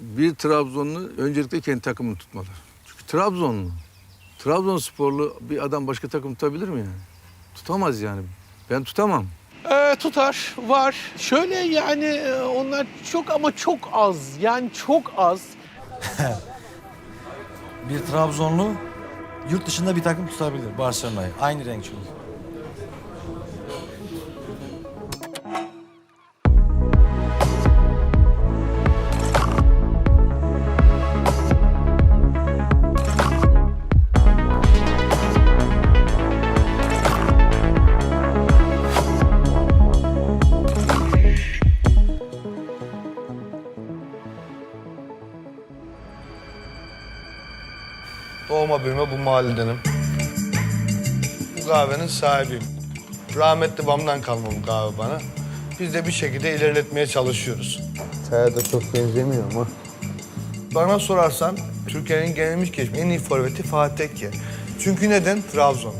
bir Trabzonlu öncelikle kendi takımını tutmalı. Çünkü Trabzonlu, Trabzonsporlu bir adam başka takım tutabilir mi yani? Tutamaz yani. Ben tutamam. Ee, tutar, var. Şöyle yani e, onlar çok ama çok az. Yani çok az. Bir Trabzonlu yurt dışında bir takım tutabilir Barcelona'yı. Aynı renk çünkü. Doğma büyüme bu mahalledenim. Bu kahvenin sahibiyim. Rahmetli babamdan kalma bu kahve bana. Biz de bir şekilde ilerletmeye çalışıyoruz. Çaya da çok benzemiyor ama. Bana sorarsan Türkiye'nin gelmiş geçmiş en iyi forveti Fatih Tekke. Çünkü neden? Trabzon.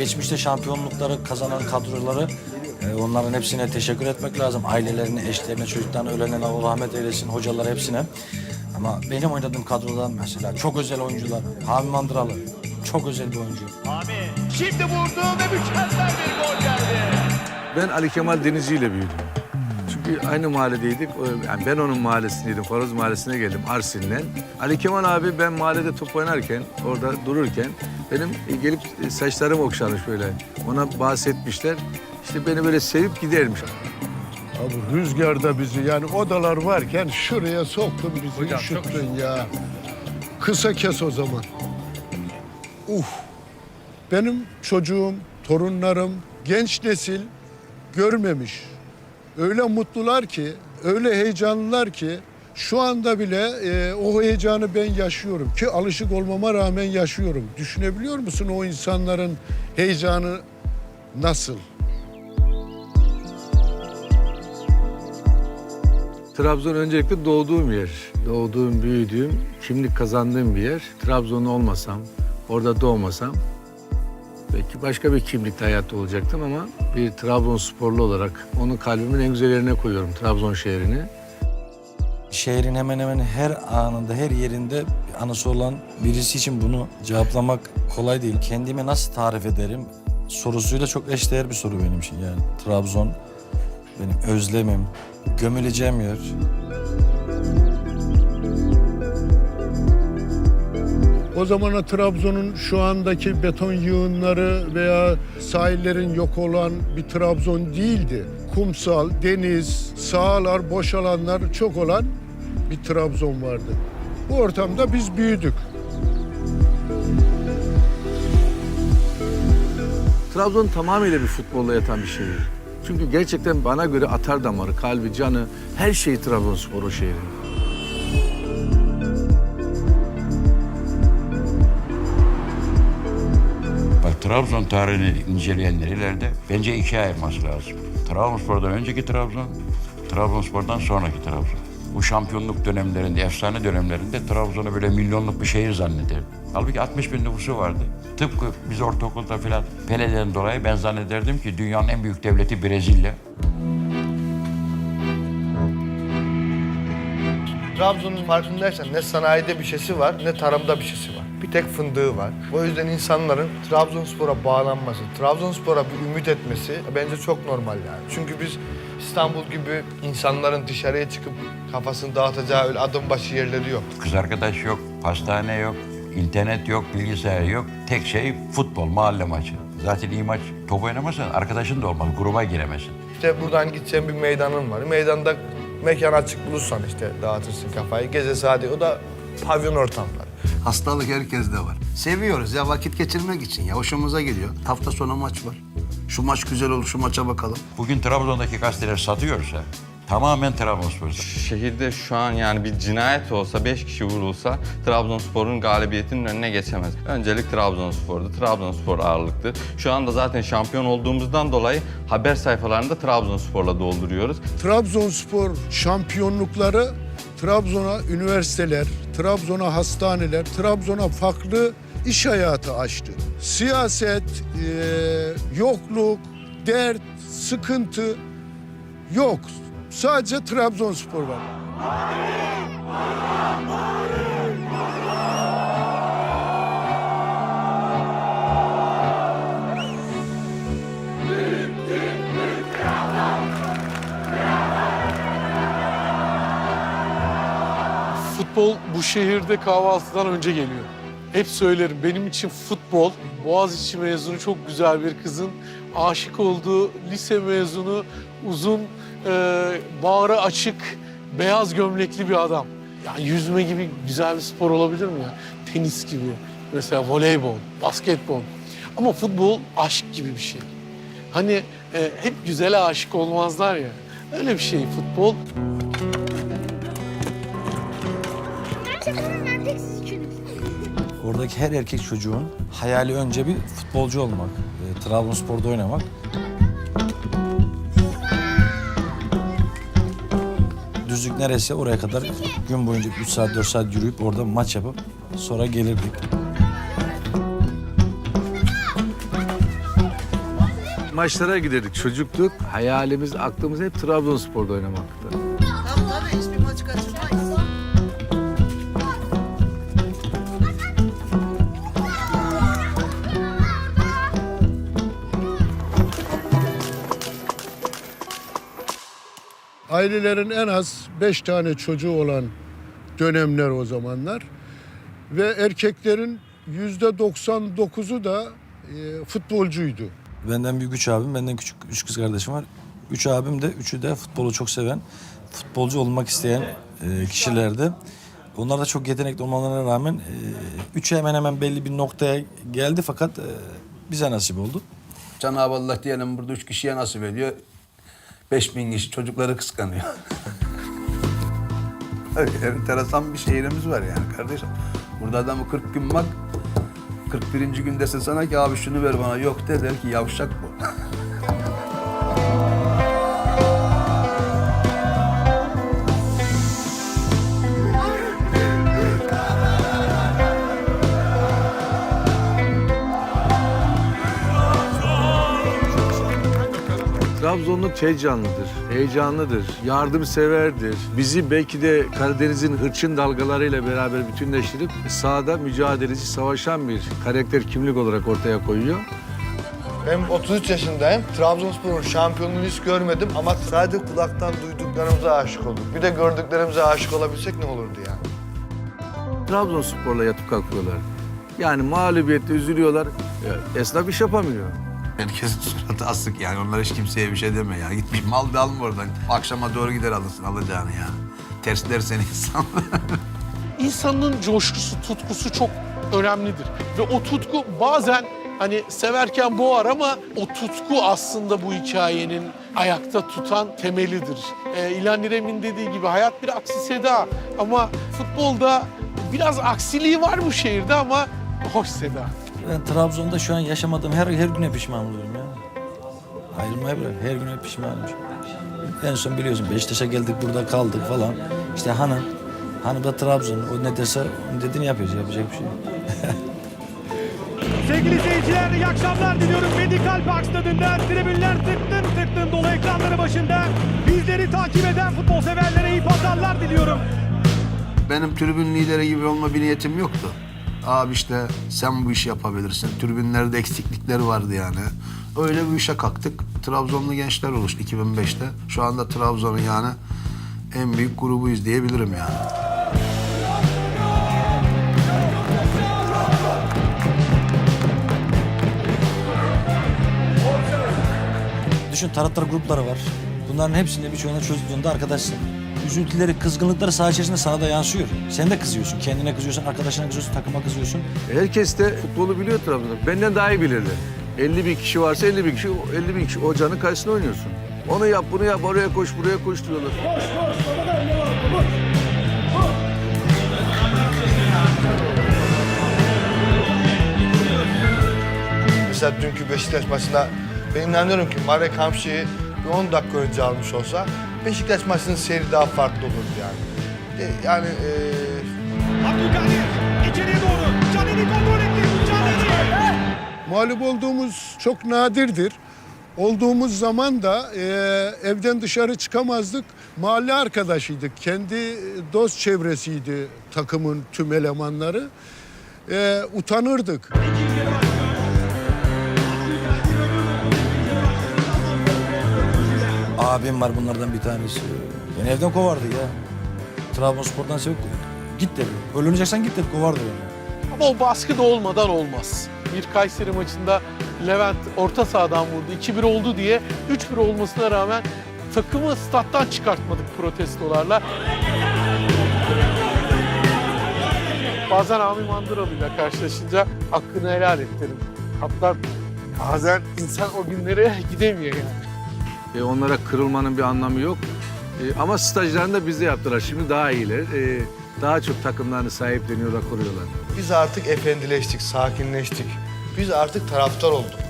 Geçmişte şampiyonlukları kazanan kadroları e, onların hepsine teşekkür etmek lazım. Ailelerine, eşlerine, çocuklarına, ölenlerine Allah rahmet eylesin, hocalar hepsine. Ama benim oynadığım kadrodan mesela çok özel oyuncular. Hami Mandıralı çok özel bir oyuncu. Şimdi vurdu ve mükemmel bir gol geldi. Ben Ali Kemal Denizci ile büyüdüm. Çünkü aynı mahalledeydik. Yani ben onun mahallesindeydim. Foroz mahallesine geldim Arsin'den. Ali Kemal abi ben mahallede top oynarken, orada dururken benim e, gelip e, saçlarım okşarmış böyle. Ona bahsetmişler. İşte beni böyle sevip gidermiş. Abi rüzgarda bizi yani odalar varken şuraya soktun bizi üşüttün ya. Kısa kes o zaman. Uf. Benim çocuğum, torunlarım, genç nesil görmemiş. Öyle mutlular ki, öyle heyecanlılar ki şu anda bile e, o heyecanı ben yaşıyorum ki alışık olmama rağmen yaşıyorum. Düşünebiliyor musun o insanların heyecanı nasıl? Trabzon öncelikle doğduğum yer. Doğduğum, büyüdüğüm, kimlik kazandığım bir yer. Trabzonlu olmasam, orada doğmasam belki başka bir kimlikte hayatta olacaktım ama bir Trabzonsporlu olarak onu kalbimin en güzel yerine koyuyorum Trabzon şehrini. Şehrin hemen hemen her anında, her yerinde anısı olan birisi için bunu cevaplamak kolay değil. Kendimi nasıl tarif ederim sorusuyla çok eşdeğer bir soru benim için yani. Trabzon benim özlemim, gömüleceğim yer. O zamana Trabzon'un şu andaki beton yığınları veya sahillerin yok olan bir Trabzon değildi. Kumsal, deniz, sahalar, boş alanlar çok olan bir Trabzon vardı. Bu ortamda biz büyüdük. Trabzon tamamıyla bir futbolla yatan bir şehir. Çünkü gerçekten bana göre atar damarı, kalbi, canı, her şeyi Trabzonspor o şehrin. Trabzon tarihini inceleyenler ileride bence ikiye ayırması lazım. Trabzonspor'dan önceki Trabzon, Trabzonspor'dan sonraki Trabzon. Bu şampiyonluk dönemlerinde, efsane dönemlerinde Trabzon'u böyle milyonluk bir şehir zannederdi. Halbuki 60 bin nüfusu vardı. Tıpkı biz ortaokulda filan Pele'den dolayı ben zannederdim ki dünyanın en büyük devleti Brezilya. Trabzon'un farkındaysan ne sanayide bir şeysi var ne tarımda bir şeysi var. Bir tek fındığı var. O yüzden insanların Trabzonspor'a bağlanması, Trabzonspor'a bir ümit etmesi bence çok normal yani. Çünkü biz İstanbul gibi insanların dışarıya çıkıp kafasını dağıtacağı öyle adım başı yerleri yok. Kız arkadaş yok, pastane yok, internet yok, bilgisayar yok. Tek şey futbol, mahalle maçı. Zaten iyi maç top oynamazsan arkadaşın da olmaz, gruba giremezsin. İşte buradan gideceğin bir meydanın var. Meydanda mekan açık bulursan işte dağıtırsın kafayı. Gece saati o da pavyon ortamları. Hastalık herkeste var. Seviyoruz ya vakit geçirmek için ya hoşumuza gidiyor. Hafta sonu maç var. Şu maç güzel olur, şu maça bakalım. Bugün Trabzon'daki gazeteler satıyorsa tamamen Trabzonspor. Şehirde şu an yani bir cinayet olsa, beş kişi vurulsa Trabzonspor'un galibiyetinin önüne geçemez. Öncelik Trabzonspor'du. Trabzonspor ağırlıklı. Şu anda zaten şampiyon olduğumuzdan dolayı haber sayfalarında Trabzonspor'la dolduruyoruz. Trabzonspor şampiyonlukları Trabzon'a üniversiteler, Trabzon'a hastaneler, Trabzon'a farklı iş hayatı açtı. Siyaset, eee, yokluk, dert, sıkıntı yok. Sadece Trabzonspor var. Futbol bu şehirde kahvaltıdan önce geliyor. Hep söylerim benim için futbol Boğaziçi mezunu çok güzel bir kızın aşık olduğu lise mezunu uzun e, bağrı açık beyaz gömlekli bir adam. Yani yüzme gibi güzel bir spor olabilir mi ya? Tenis gibi mesela voleybol, basketbol. Ama futbol aşk gibi bir şey. Hani e, hep güzele aşık olmazlar ya. Öyle bir şey futbol. Oradaki her erkek çocuğun hayali önce bir futbolcu olmak, e, Trabzonspor'da oynamak. Düzlük neresi oraya kadar gün boyunca 3 saat 4 saat yürüyüp orada maç yapıp sonra gelirdik. Maçlara giderdik çocukluk. Hayalimiz, aklımız hep Trabzonspor'da oynamaktı. Ailelerin en az beş tane çocuğu olan dönemler o zamanlar. Ve erkeklerin yüzde 99'u da e, futbolcuydu. Benden büyük üç abim, benden küçük üç kız kardeşim var. Üç abim de, üçü de futbolu çok seven, futbolcu olmak isteyen e, kişilerdi. Onlar da çok yetenekli olmalarına rağmen e, üçü hemen hemen belli bir noktaya geldi fakat e, bize nasip oldu. Cenab-ı Allah diyelim burada üç kişiye nasip ediyor. Beş bin kişi çocukları kıskanıyor. Enteresan bir şehrimiz var yani kardeşim. Burada adamı 40 gün bak. 41. gün dese sana ki abi şunu ver bana yok de der ki yavşak bu. Trabzonlu heyecanlıdır, heyecanlıdır, yardımseverdir. Bizi belki de Karadeniz'in hırçın dalgalarıyla beraber bütünleştirip sahada mücadeleci, savaşan bir karakter kimlik olarak ortaya koyuyor. Ben 33 yaşındayım. Trabzonspor'un şampiyonluğunu hiç görmedim ama sadece kulaktan duyduklarımıza aşık olduk. Bir de gördüklerimize aşık olabilsek ne olurdu yani? Trabzonspor'la yatıp kalkıyorlar. Yani mağlubiyette üzülüyorlar. Esnaf iş yapamıyor. Herkesin suratı asık yani. Onlar hiç kimseye bir şey deme ya. Git bir mal da alma oradan. Akşama doğru gider alırsın alacağını yani. Tersler seni insan. İnsanın coşkusu, tutkusu çok önemlidir. Ve o tutku bazen hani severken boğar ama o tutku aslında bu hikayenin ayakta tutan temelidir. Ee, İlhan İrem'in dediği gibi hayat bir aksi seda ama futbolda biraz aksiliği var bu şehirde ama hoş seda. Ben Trabzon'da şu an yaşamadığım her her güne pişman oluyorum ya. Ayrılmaya bırak, her güne pişmanım. En son biliyorsun Beşiktaş'a geldik burada kaldık falan. İşte hanım, hanım da Trabzon. O ne dese onun dediğini yapıyoruz, yapacak bir şey yok. Sevgili seyirciler iyi akşamlar diliyorum. Medikal Park stadında tribünler tıktın tıktın dolu ekranları başında. Bizleri takip eden futbol severlere iyi pazarlar diliyorum. Benim tribün lideri gibi olma bir niyetim yoktu. Abi işte sen bu işi yapabilirsin. Tribünlerde eksiklikler vardı yani. Öyle bir işe kalktık. Trabzonlu gençler oluştu 2005'te. Şu anda Trabzon'un yani en büyük grubuyuz diyebilirim yani. Düşün taraftar grupları var. Bunların hepsinde birçoğuna çözdüğünde arkadaşsın. Üzüntüleri, kızgınlıkları saha içerisinde sana da yansıyor. Sen de kızıyorsun. Kendine kızıyorsun, arkadaşına kızıyorsun, takıma kızıyorsun. Herkes de futbolu biliyor Trabzon'da. Benden daha iyi bilirler. 50 bin kişi varsa 50 bin kişi, 50 bin kişi hocanın karşısında oynuyorsun. Onu yap, bunu yap, oraya koş, buraya koş diyorlar. Mesela dünkü Beşiktaş maçında ben inanıyorum ki Marek Hamşi'yi bir 10 dakika önce almış olsa Beşiktaş maçının seyri daha farklı olurdu yani. De- Yani eee Abdülkadir içeriye doğru. Canini kontrol etti. Canini. Mağlup olduğumuz çok nadirdir. Olduğumuz zaman da e, evden dışarı çıkamazdık. Mahalle arkadaşıydık. Kendi dost çevresiydi takımın tüm elemanları. E, utanırdık. Abim var bunlardan bir tanesi. Beni evden kovardı ya. Trabzonspor'dan sevk Git dedi. Ölüneceksen git dedi. Kovardı beni. Ama o baskı da olmadan olmaz. Bir Kayseri maçında Levent orta sahadan vurdu. 2-1 oldu diye 3-1 olmasına rağmen takımı stat'tan çıkartmadık protestolarla. Bazen Ami Mandıralı'yla karşılaşınca hakkını helal et derim. Hatta bazen insan o günlere gidemiyor yani. E, onlara kırılmanın bir anlamı yok. E, ama stajlarını da bizde yaptılar. Şimdi daha iyiler. E, daha çok takımlarını sahipleniyorlar, koruyorlar. Biz artık efendileştik, sakinleştik. Biz artık taraftar olduk.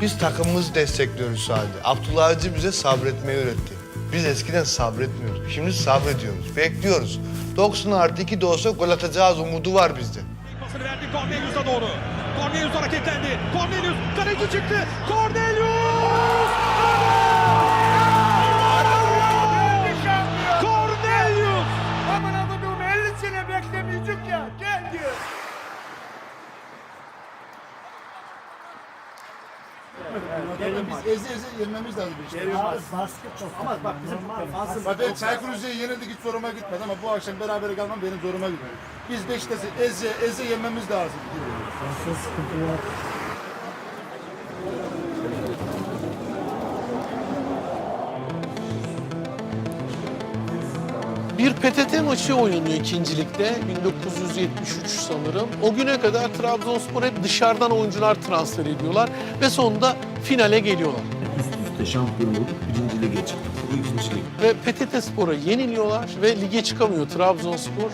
Biz takımımızı destekliyoruz sadece. Abdullah Avcı bize sabretmeyi öğretti. Biz eskiden sabretmiyoruz. Şimdi sabrediyoruz, bekliyoruz. 90 artı 2 de olsa gol atacağız umudu var bizde. Pasını verdi Cornelius'a doğru. Cornelius hareketlendi. Cornelius kaleci çıktı. Cornelius! Cornelius! Biz ezi ezi yenmemiz lazım işte. Baskı çok. Ama bak bizim Bak ben Çaykur Rize'ye yenildik hiç zoruma gitmedi ama bu akşam beraber kalmam benim zoruma gidiyor. Biz Beşiktaş'ı eze eze yenmemiz lazım. Bir PTT maçı oynanıyor ikincilikte 1973 sanırım. O güne kadar Trabzonspor hep dışarıdan oyuncular transfer ediyorlar ve sonunda finale geliyorlar. Üst şampiyon olup birinci lige çıktık. Bu ikinci lig. Ve PTT Spor'a yeniliyorlar ve lige çıkamıyor Trabzonspor.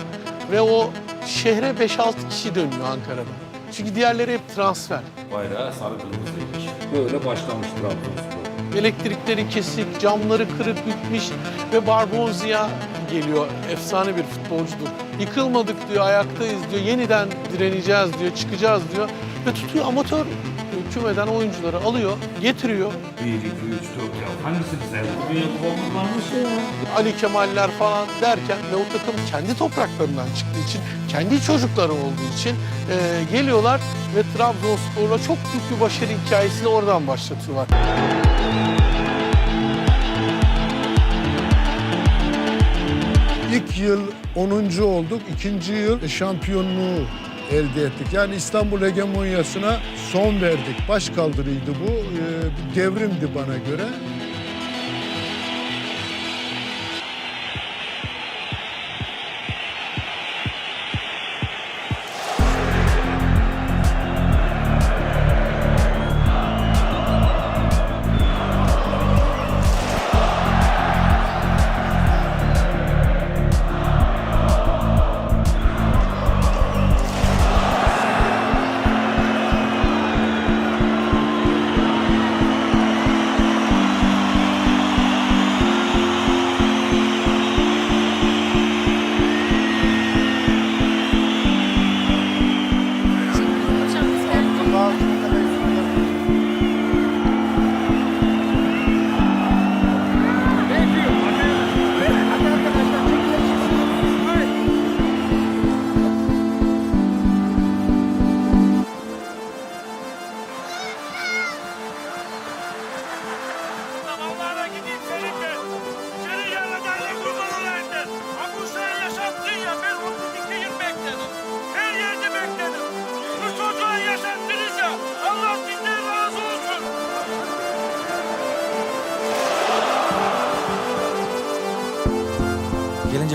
Ve o şehre 5-6 kişi dönüyor Ankara'da. Çünkü diğerleri hep transfer. bayrağı sarı kırmızıymış. Böyle başlamış Trabzonspor. Elektrikleri kesik, camları kırık bitmiş ve Barbonzia geliyor. Efsane bir futbolcudur. Yıkılmadık diyor, ayaktayız diyor, yeniden direneceğiz diyor, çıkacağız diyor. Ve tutuyor amatör kümeden oyuncuları alıyor, getiriyor. 1, 2, 3, 4 ya. Hangisini sevdin? Dünya kupamız varmış ya. Ali Kemaller falan derken ve o takım kendi topraklarından çıktığı için, kendi çocukları olduğu için e, geliyorlar ve Trabzonspor'la çok büyük bir başarı hikayesini oradan başlatıyorlar. İlk yıl 10. olduk, ikinci yıl şampiyonluğu elde ettik. Yani İstanbul hegemonyasına son verdik. Baş kaldırıydı bu. Bir devrimdi bana göre.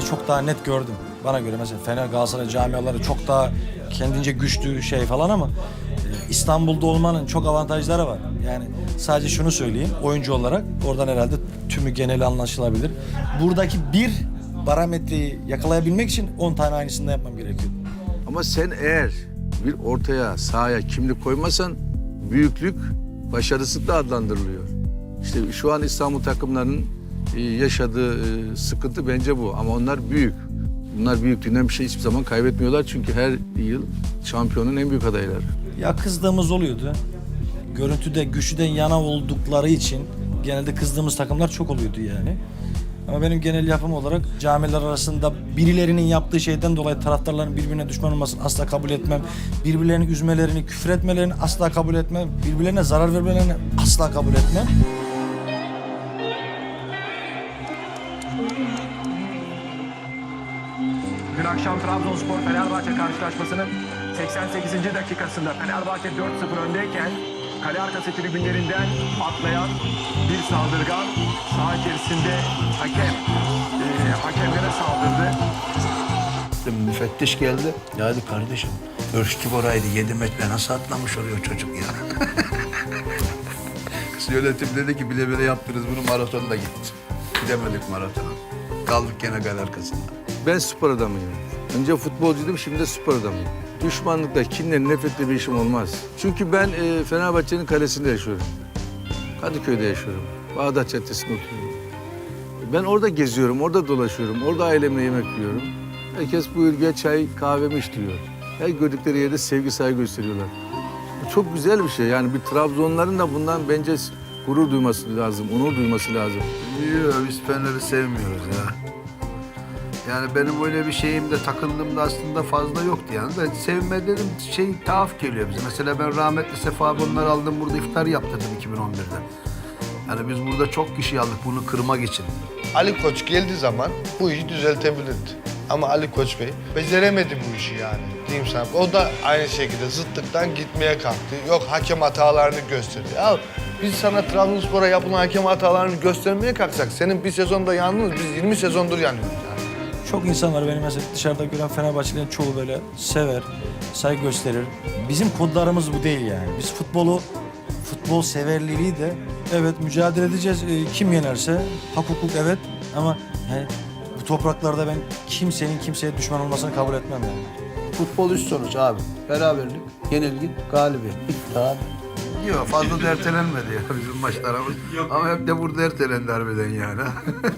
Gelince çok daha net gördüm. Bana göre mesela Fener Galatasaray camiaları çok daha kendince güçlü şey falan ama e, İstanbul'da olmanın çok avantajları var. Yani sadece şunu söyleyeyim oyuncu olarak oradan herhalde tümü geneli anlaşılabilir. Buradaki bir parametreyi yakalayabilmek için 10 tane aynısını yapmam gerekiyor. Ama sen eğer bir ortaya, sahaya kimlik koymasan büyüklük başarısı da adlandırılıyor. İşte şu an İstanbul takımlarının yaşadığı e, sıkıntı bence bu. Ama onlar büyük. Bunlar büyüklüğünden bir şey hiçbir zaman kaybetmiyorlar. Çünkü her yıl şampiyonun en büyük adayları. Ya kızdığımız oluyordu. Görüntüde güçlüden yana oldukları için genelde kızdığımız takımlar çok oluyordu yani. Ama benim genel yapım olarak camiler arasında birilerinin yaptığı şeyden dolayı taraftarların birbirine düşman olmasını asla kabul etmem. Birbirlerini üzmelerini, küfür etmelerini asla kabul etmem. Birbirlerine zarar vermelerini asla kabul etmem. Akşam Trabzonspor Fenerbahçe karşılaşmasının 88. dakikasında Fenerbahçe 4-0 öndeyken kale arkası tribünlerinden atlayan bir saldırgan saha içerisinde hakem e, hakemlere saldırdı. Müfettiş geldi. Ya hadi kardeşim ölçtük oraydı. 7 metre nasıl atlamış oluyor çocuk ya. Yönetim dedi ki bile bile yaptınız bunu maratonda gitti. Gidemedik maratona. Kaldık gene gal arkasında. Ben spor adamıyım. Önce futbolcuydum, şimdi de spor adamıyım. Düşmanlıkla, kinle, nefretle bir işim olmaz. Çünkü ben e, Fenerbahçe'nin kalesinde yaşıyorum. Kadıköy'de yaşıyorum. Bağdat Caddesi'nde oturuyorum. Ben orada geziyorum, orada dolaşıyorum, orada ailemle yemek yiyorum. Herkes buyur gel çay, kahvemi iç diyor. Her gördükleri yerde sevgi saygı gösteriyorlar. Bu çok güzel bir şey. Yani bir Trabzonların da bundan bence gurur duyması lazım, onur duyması lazım. Yok biz Fener'i sevmiyoruz ya. Yani benim öyle bir şeyimde takıldığımda aslında fazla yoktu yani. Da sevme dedim şey tuhaf geliyor bize. Mesela ben rahmetli Sefa bunları aldım burada iftar yaptırdım 2011'de. Yani biz burada çok kişi aldık bunu kırmak için. Ali Koç geldiği zaman bu işi düzeltebilirdi. Ama Ali Koç Bey beceremedi bu işi yani. Diyeyim sana. O da aynı şekilde zıttıktan gitmeye kalktı. Yok hakem hatalarını gösterdi. Ya biz sana Trabzonspor'a yapılan hakem hatalarını göstermeye kalksak senin bir sezonda yandınız. Biz 20 sezondur yanıyoruz. Çok insan var benim mesela dışarıda gören Fenerbahçelilerin çoğu böyle sever, saygı gösterir. Bizim kodlarımız bu değil yani. Biz futbolu, futbol severliliği de evet mücadele edeceğiz. Ee, kim yenerse hak hukuk evet ama yani bu topraklarda ben kimsenin kimseye düşman olmasını kabul etmem yani. Futbol üst sonuç abi. Beraberlik, yenilgi, galibiyet. Bitti abi. Yok fazla da ertelenmedi ya bizim maçlarımız. Ama hep de burada ertelendi harbiden yani.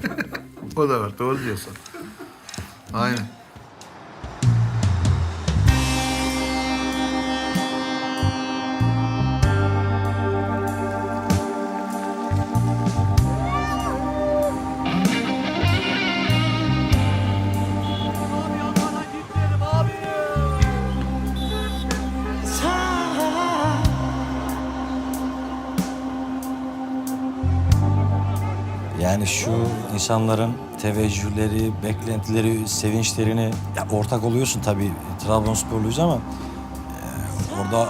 o da var doğru diyorsun. Aynen. Yani şu insanların teveccühleri, beklentileri, sevinçlerini ya ortak oluyorsun tabii Trabzonsporluyuz ama e, orada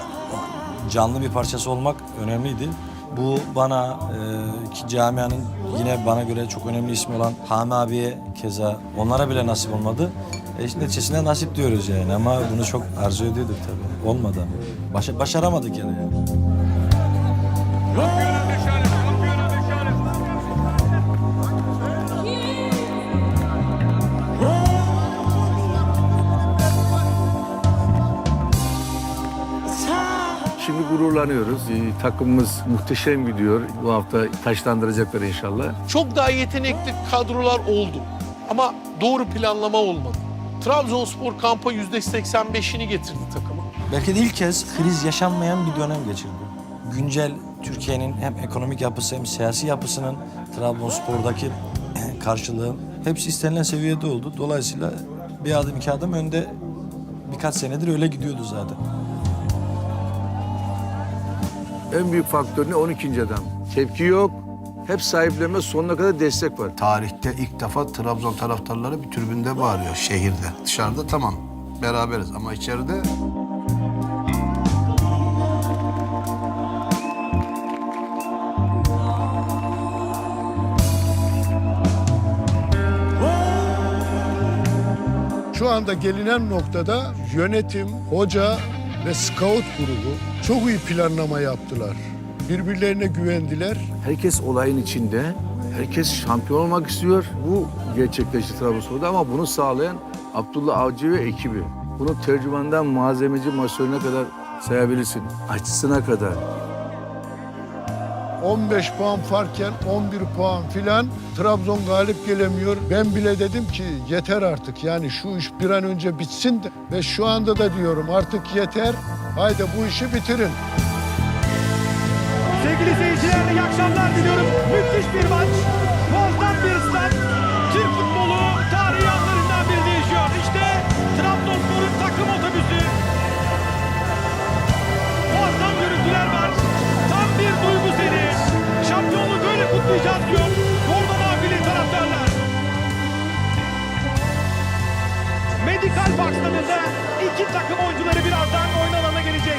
canlı bir parçası olmak önemliydi. Bu bana e, ki camianın yine bana göre çok önemli ismi olan Hami abiye keza onlara bile nasip olmadı. E işte neticesinde nasip diyoruz yani ama bunu çok arzu ediyorduk tabii. Olmadı. Başa- başaramadık yani. Şampiyona gururlanıyoruz. Takımımız muhteşem gidiyor. Bu hafta taşlandıracaklar inşallah. Çok daha yetenekli kadrolar oldu. Ama doğru planlama olmadı. Trabzonspor kampa yüzde 85'ini getirdi takıma. Belki de ilk kez kriz yaşanmayan bir dönem geçirdi. Güncel Türkiye'nin hem ekonomik yapısı hem siyasi yapısının Trabzonspor'daki karşılığı hepsi istenilen seviyede oldu. Dolayısıyla bir adım iki adım önde birkaç senedir öyle gidiyordu zaten. En büyük faktör ne? 12. adam. Tepki yok. Hep sahiplenme sonuna kadar destek var. Tarihte ilk defa Trabzon taraftarları bir tribünde bağırıyor şehirde. Dışarıda tamam beraberiz ama içeride Şu anda gelinen noktada yönetim, hoca ve scout grubu çok iyi planlama yaptılar. Birbirlerine güvendiler. Herkes olayın içinde. Herkes şampiyon olmak istiyor. Bu gerçekleşti Trabzonspor'da ama bunu sağlayan Abdullah Avcı ve ekibi. Bunu tercümandan malzemeci masörüne kadar sayabilirsin. Açısına kadar. 15 puan farkken 11 puan filan Trabzon galip gelemiyor. Ben bile dedim ki yeter artık yani şu iş bir an önce bitsin de ve şu anda da diyorum artık yeter. Haydi bu işi bitirin. Sevgili seyirciler iyi akşamlar diliyorum. Müthiş bir maç. Muazzam bir stat. Kutlayacağız diyor. Orada taraftarlar. Medical Park iki takım oyuncuları birazdan oyun alanına gelecek.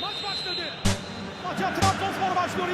Maç başladı. Maça Trabzonspor başlıyor